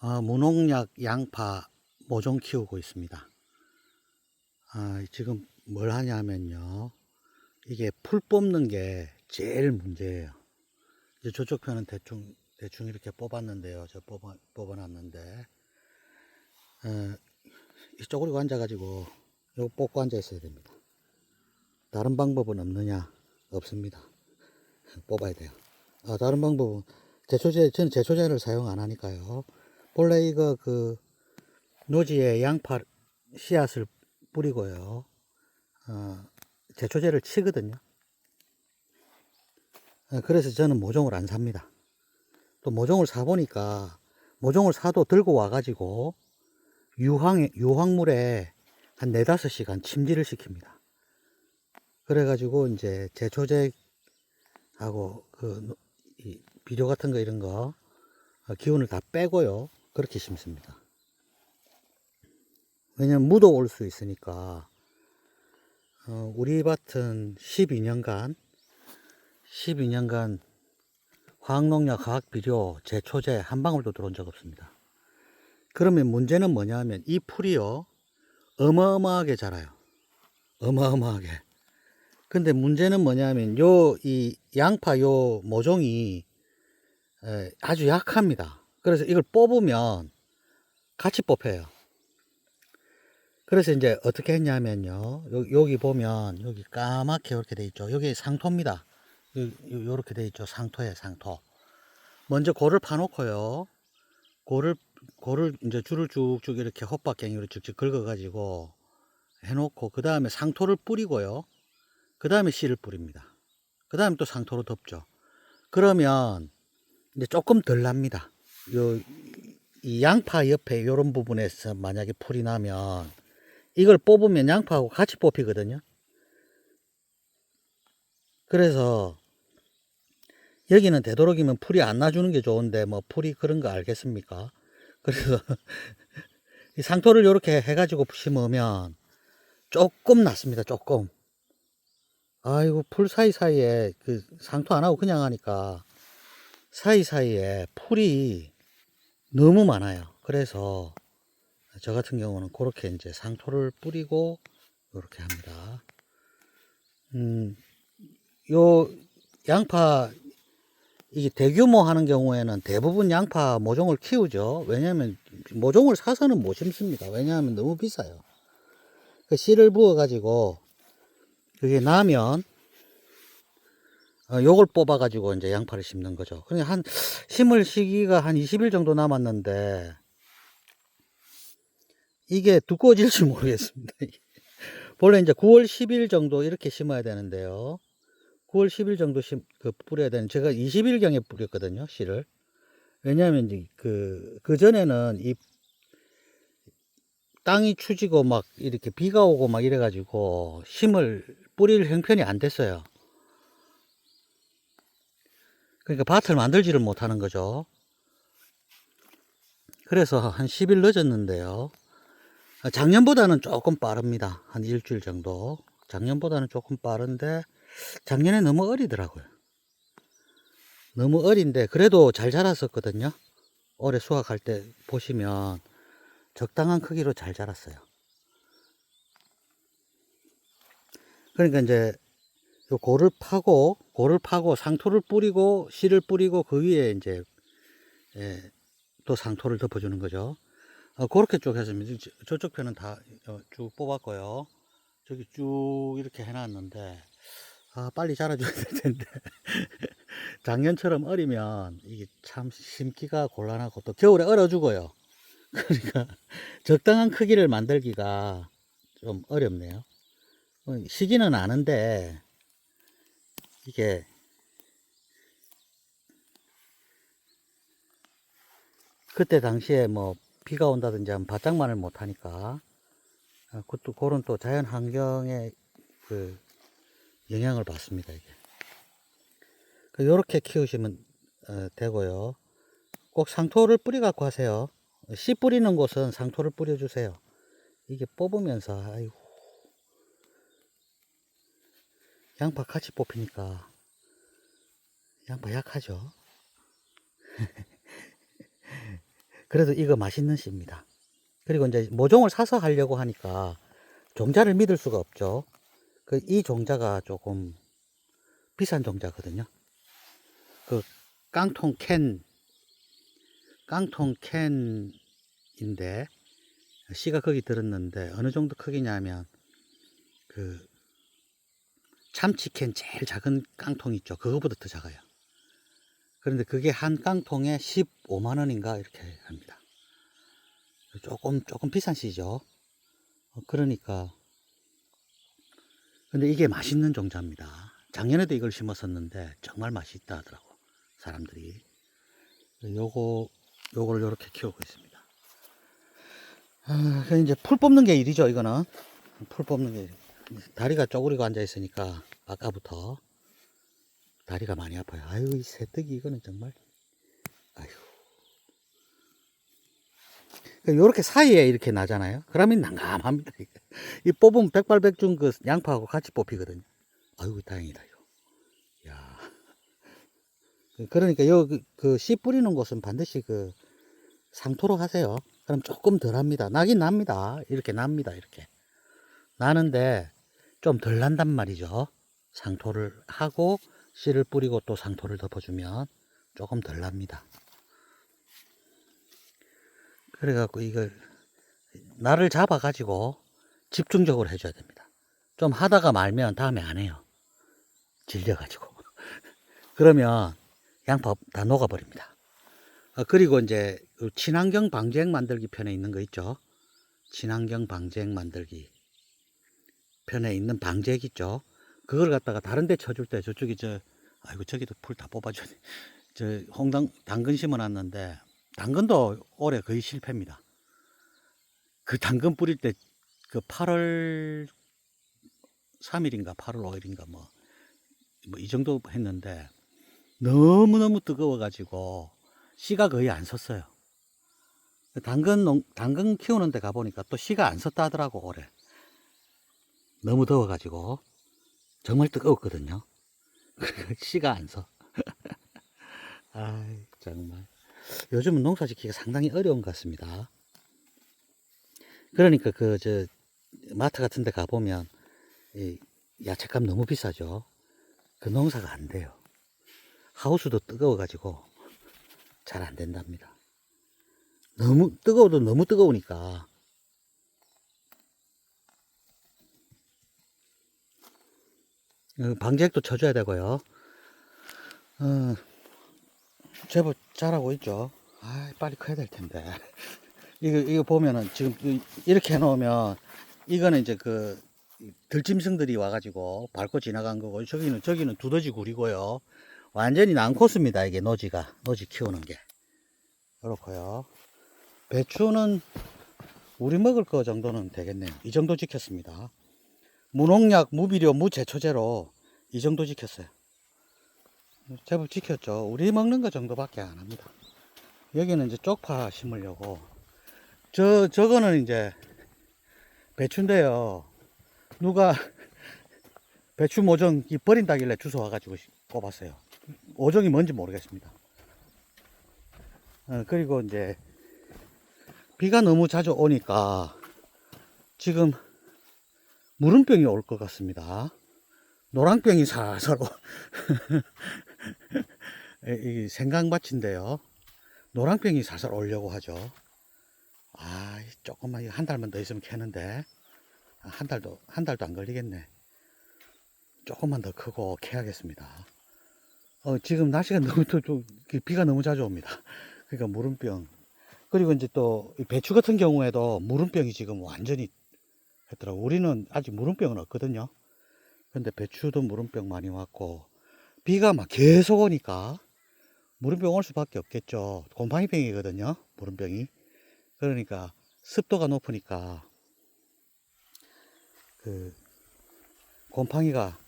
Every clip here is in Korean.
어, 무농약 양파 모종 키우고 있습니다. 아, 지금 뭘 하냐면요. 이게 풀 뽑는 게 제일 문제예요. 이제 저쪽 편은 대충, 대충 이렇게 뽑았는데요. 저 뽑아, 뽑아놨는데, 어, 이쪽으로 앉아가지고, 요거 뽑고 앉아 있어야 됩니다. 다른 방법은 없느냐? 없습니다. 뽑아야 돼요. 아, 다른 방법은, 제초제, 저는 제초제를 사용 안 하니까요. 본래 이거 그, 노지에 양파 씨앗을 뿌리고요. 어, 제초제를 치거든요. 어, 그래서 저는 모종을 안 삽니다. 또 모종을 사보니까 모종을 사도 들고 와가지고 유황, 유황물에 한 네다섯 시간 침지를 시킵니다. 그래가지고 이제 제초제하고 그 비료 같은 거 이런 거 어, 기운을 다 빼고요. 그렇게 심습니다. 왜냐면 묻어 올 수 있으니까 어, 우리 밭은 12년간 12년간 화학농약, 화학비료, 제초제 한 방울도 들어온 적 없습니다. 그러면 문제는 뭐냐면 이 풀이요 어마어마하게 자라요. 어마어마하게. 근데 문제는 뭐냐면 요 이 양파 요 모종이 에, 아주 약합니다. 그래서 이걸 뽑으면 같이 뽑혀요. 그래서 이제 어떻게 했냐면요. 여- 여기 보면 여기 까맣게 이렇게 돼 있죠. 여기 상토입니다. 이렇게 돼 있죠. 상토에 상토. 먼저 고를 파놓고요. 고를 고를 이제 줄을 쭉쭉 이렇게 헛박갱이로 쭉쭉 긁어가지고 해놓고 그 다음에 상토를 뿌리고요. 그 다음에 씨를 뿌립니다. 그 다음에 또 상토로 덮죠. 그러면 이제 조금 덜 납니다. 요, 이 양파 옆에 이런 부분에서 만약에 풀이 나면 이걸 뽑으면 양파하고 같이 뽑히거든요. 그래서 여기는 되도록이면 풀이 안 놔주는 게 좋은데 뭐 풀이 그런 거 알겠습니까? 그래서 이 상토를 이렇게 해가지고 심으면 조금 낫습니다. 조금. 아이고 풀 사이사이에 그 상토 안 하고 그냥 하니까 사이사이에 풀이 너무 많아요. 그래서 저 같은 경우는 그렇게 이제 상토를 뿌리고 이렇게 합니다. 음, 요 양파 이게 대규모 하는 경우에는 대부분 양파 모종을 키우죠. 왜냐하면 모종을 사서는 못 심습니다. 왜냐하면 너무 비싸요. 그 씨를 부어 가지고 그게 나면 어, 요걸 뽑아 가지고 이제 양파를 심는 거죠. 그러니까 한 심을 시기가 한 20일 정도 남았는데 이게 두꺼워질지 모르겠습니다. 원래 이제 9월 10일 정도 이렇게 심어야 되는데요. 9월 10일 정도 심, 그 뿌려야 되는, 제가 20일경에 뿌렸거든요, 씨를. 왜냐하면 이제 그, 그 전에는 이 땅이 추지고 막 이렇게 비가 오고 막 이래가지고 심을 뿌릴 형편이 안 됐어요. 그러니까 밭을 만들지를 못하는 거죠. 그래서 한 10일 늦었는데요. 아, 작년보다는 조금 빠릅니다. 한 일주일 정도. 작년보다는 조금 빠른데, 작년에 너무 어리더라고요. 너무 어린데, 그래도 잘 자랐었거든요. 올해 수확할 때 보시면 적당한 크기로 잘 자랐어요. 그러니까 이제 요 고를 파고, 고를 파고 상토를 뿌리고, 씨를 뿌리고, 그 위에 이제, 예, 또 상토를 덮어주는 거죠. 어, 그렇게 쭉 했습니다. 저- 저쪽 편은 다 어, 쭉 뽑았고요. 저기 쭉 이렇게 해놨는데, 아, 빨리 자라줘야 될 텐데. 작년처럼 어리면 이게 참 심기가 곤란하고 또 겨울에 얼어 죽어요. 그러니까 적당한 크기를 만들기가 좀 어렵네요. 어, 시기는 아는데, 이게 그때 당시에 뭐 비가 온다든지 하면 바짝만을 못 하니까. 아, 그것도 그런 또 자연 환경의 그 영향을 받습니다 이게. 이렇게 키우시면 어, 되고요. 꼭 상토를 뿌리 갖고 하세요. 씨 뿌리는 곳은 상토를 뿌려 주세요. 이게 뽑으면서 아이고 양파 같이 뽑히니까 양파 약하죠 그래도 이거 맛있는 씨입니다. 그리고 이제 모종을 사서 하려고 하니까 종자를 믿을 수가 없죠. 그 이 종자가 조금 비싼 종자거든요. 그 깡통 캔, 깡통 캔인데 씨가 거기 들었는데 어느 정도 크기냐면 그 참치캔 제일 작은 깡통 있죠. 그거보다 더 작아요. 그런데 그게 한 깡통에 15만 원인가 이렇게 합니다. 조금 조금 비싼 씨죠. 어, 그러니까 근데 이게 맛있는 종자입니다. 작년에도 이걸 심었었는데 정말 맛있다 하더라고 사람들이. 요거 요거를 요렇게 키우고 있습니다. 아, 이제 풀 뽑는 게 일이죠. 이거는 풀 뽑는 게 일. 다리가 쪼그리고 앉아 있으니까 아까부터 다리가 많이 아파요. 아유 이 새뜨기 이거는 정말 아유. 요렇게 사이에 이렇게 나잖아요. 그러면 난감합니다. 이 뽑으면 백발백중 그 양파하고 같이 뽑히거든요. 아유 다행이다. 야. 그러니까 요그씨 뿌리는 곳은 반드시 그 상토로 하세요. 그럼 조금 덜 합니다. 나긴 납니다. 이렇게 납니다. 이렇게. 나는데 좀 덜 난단 말이죠. 상토를 하고 씨를 뿌리고 또 상토를 덮어주면 조금 덜 납니다. 그래갖고 이걸 날을 잡아가지고 집중적으로 해줘야 됩니다. 좀 하다가 말면 다음에 안 해요. 질려가지고. 그러면 양파 다 녹아버립니다. 어, 그리고 이제 그 친환경 방제액 만들기 편에 있는 거 있죠. 친환경 방제액 만들기 편에 있는 방제액 있죠. 그걸 갖다가 다른 데 쳐줄 때 저쪽이 저 아이고 저기도 풀 다 뽑아주네. 저 홍당 당근 심어놨는데 당근도 올해 거의 실패입니다. 그 당근 뿌릴 때 그 8월 3일인가 8월 5일인가 뭐 뭐 이 정도 했는데 너무너무 뜨거워가지고 씨가 거의 안 섰어요. 당근 농, 당근 키우는 데 가보니까 또 씨가 안 섰다 하더라고 올해. 너무 더워가지고 정말 뜨거웠거든요. 씨가 안 서. 아이 정말. 요즘은 농사 짓기가 상당히 어려운 것 같습니다. 그러니까 그 저 마트 같은 데 가보면 이 야채값 너무 비싸죠. 그 농사가 안 돼요. 하우스도 뜨거워가지고 잘 안 된답니다. 너무 뜨거워도 너무 뜨거우니까 어, 방제액도 쳐줘야 되고요. 어, 제법 잘하고 있죠. 아, 빨리 커야 될 텐데. 이거 이거 보면은 지금 이- 이렇게 해놓으면 이거는 이제 그 들짐승들이 와가지고 밟고 지나간 거고 저기는 저기는 두더지 굴이고요. 완전히 난코스입니다. 이게 노지가 노지 키우는 게 그렇고요. 배추는 우리 먹을 거 정도는 되겠네요. 이 정도 지켰습니다. 무농약, 무비료, 무제초제로 이 정도 지켰어요. 제법 지켰죠. 우리 먹는 거 정도밖에 안 합니다. 여기는 이제 쪽파 심으려고. 저, 저거는 이제 배추인데요. 누가 배추 모종 이 버린다길래 주워 와가지고 꼽았어요. 오종이 뭔지 모르겠습니다. 어, 그리고 이제 비가 너무 자주 오니까 지금 무름병이 올 것 같습니다. 노랑병이 살살 오- 이이 생강밭인데요. 노랑병이 살살 오려고 하죠. 아, 조금만 한 달만 더 있으면 캐는데 아, 한 달도 한 달도 안 걸리겠네. 조금만 더 크고 캐야겠습니다. 어, 지금 날씨가 너무 또, 좀 비가 너무 자주 옵니다. 그러니까 무름병. 그리고 이제 또이 배추 같은 경우에도 무름병이 지금 완전히 했더라고. 우리는 아직 무름병은 없거든요. 근데 배추도 무름병 많이 왔고 비가 막 계속 오니까 무름병 올 수밖에 없겠죠. 곰팡이병이거든요. 무름병이. 그러니까 습도가 높으니까 그 곰팡이가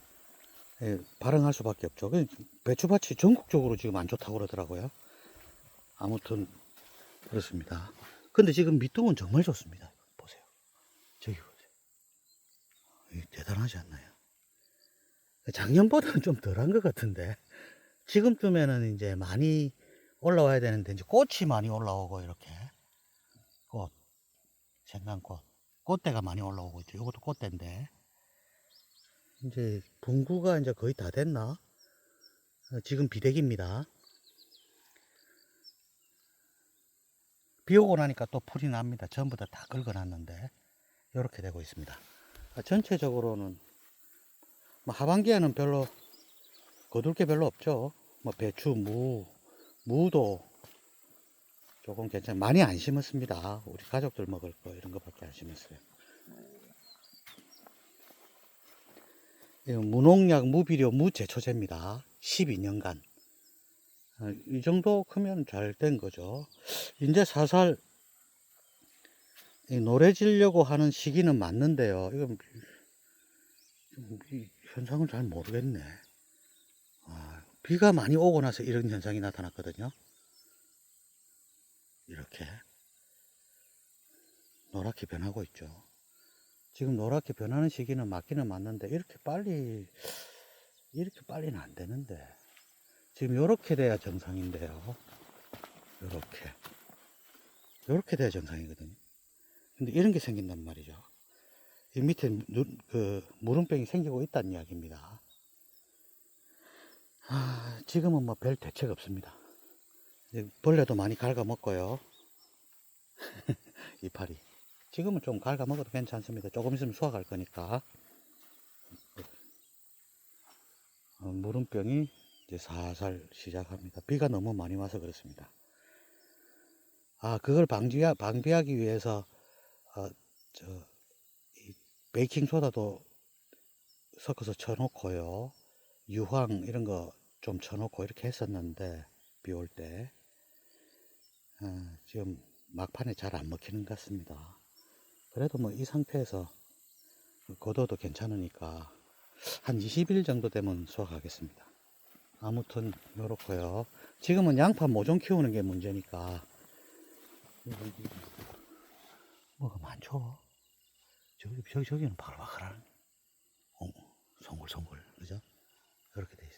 예, 발생할 수밖에 없죠. 그 배추밭이 전국적으로 지금 안 좋다고 그러더라고요. 아무튼 그렇습니다. 근데 지금 밑둥은 정말 좋습니다. 보세요. 저기 대단하지 않나요? 작년보다는 좀 덜한 것 같은데 지금쯤에는 이제 많이 올라와야 되는데 이제 꽃이 많이 올라오고 이렇게 생강꽃. 꽃대가 많이 올라오고 있죠. 이것도 꽃대인데. 이제 분구가 이제 거의 다 됐나? 어, 지금 비대기입니다. 비 오고 나니까 또 풀이 납니다. 전부 다 다 긁어놨는데 이렇게 되고 있습니다. 아, 전체적으로는 뭐 하반기에는 별로 거둘 게 별로 없죠. 뭐 배추, 무, 무도 조금 괜찮. 많이 안 심었습니다. 우리 가족들 먹을 거 이런 거밖에 안 심었어요. 이거 무농약, 무비료, 무제초제입니다. 12년간. 어, 이 정도 크면 잘 된 거죠. 이제 이 노래 지려고 하는 시기는 맞는데요. 이건 현상을 잘 모르겠네. 아, 비가 많이 오고 나서 이런 현상이 나타났거든요. 이렇게 노랗게 변하고 있죠. 지금 노랗게 변하는 시기는 맞기는 맞는데 이렇게 빨리 이렇게 빨리는 안 되는데 지금 이렇게 돼야 정상인데요. 이렇게 이렇게 돼야 정상이거든요. 근데 이런 게 생긴단 말이죠. 이 밑에 눈, 그 물음병이 생기고 있다는 이야기입니다. 아, 지금은 뭐 별 대책 없습니다. 벌레도 많이 갉아먹고요. 이파리. 지금은 좀 갉아먹어도 괜찮습니다. 조금 있으면 수확할 거니까. 어, 물음병이 이제 살살 시작합니다. 비가 너무 많이 와서 그렇습니다. 아, 그걸 방지, 방비하기 위해서, 어, 저, 이 베이킹 소다도 섞어서 쳐놓고요. 유황 이런 거 좀 쳐놓고 이렇게 했었는데, 비 올 때. 어, 지금 막판에 잘 안 먹히는 것 같습니다. 그래도 뭐 이 상태에서 고도도 괜찮으니까 한 20일 정도 되면 수확하겠습니다. 아무튼 요렇고요. 지금은 양파 모종 키우는 게 문제니까 뭐가 많죠. 저기, 저기, 저기는 바글바글한, 어, 송글송글, 그죠? 그렇게 돼.